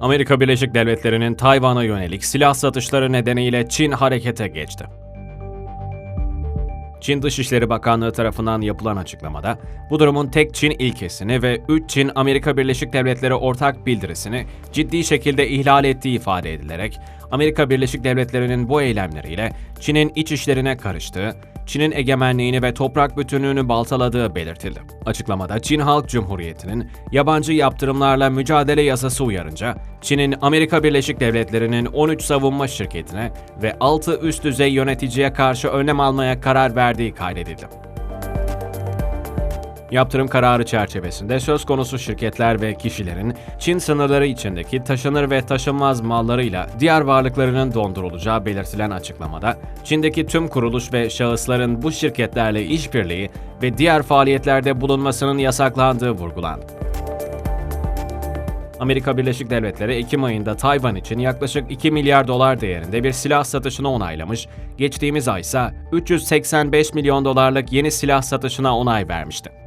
Amerika Birleşik Devletleri'nin Tayvan'a yönelik silah satışları nedeniyle Çin harekete geçti. Çin Dışişleri Bakanlığı tarafından yapılan açıklamada bu durumun tek Çin ilkesini ve 3 Çin Amerika Birleşik Devletleri ortak bildirisini ciddi şekilde ihlal ettiği ifade edilerek Amerika Birleşik Devletleri'nin bu eylemleriyle Çin'in iç işlerine karıştığı, Çin'in egemenliğini ve toprak bütünlüğünü baltaladığı belirtildi. Açıklamada Çin Halk Cumhuriyeti'nin yabancı yaptırımlarla mücadele yasası uyarınca Çin'in Amerika Birleşik Devletleri'nin 13 savunma şirketine ve 6 üst düzey yöneticiye karşı önlem almaya karar verdiği kaydedildi. Yaptırım kararı çerçevesinde söz konusu şirketler ve kişilerin Çin sınırları içindeki taşınır ve taşınmaz mallarıyla diğer varlıklarının dondurulacağı belirtilen açıklamada, Çin'deki tüm kuruluş ve şahısların bu şirketlerle işbirliği ve diğer faaliyetlerde bulunmasının yasaklandığı vurgulandı. Amerika Birleşik Devletleri Ekim ayında Tayvan için yaklaşık 2 milyar dolar değerinde bir silah satışını onaylamış, geçtiğimiz ay ise 385 milyon dolarlık yeni silah satışına onay vermişti.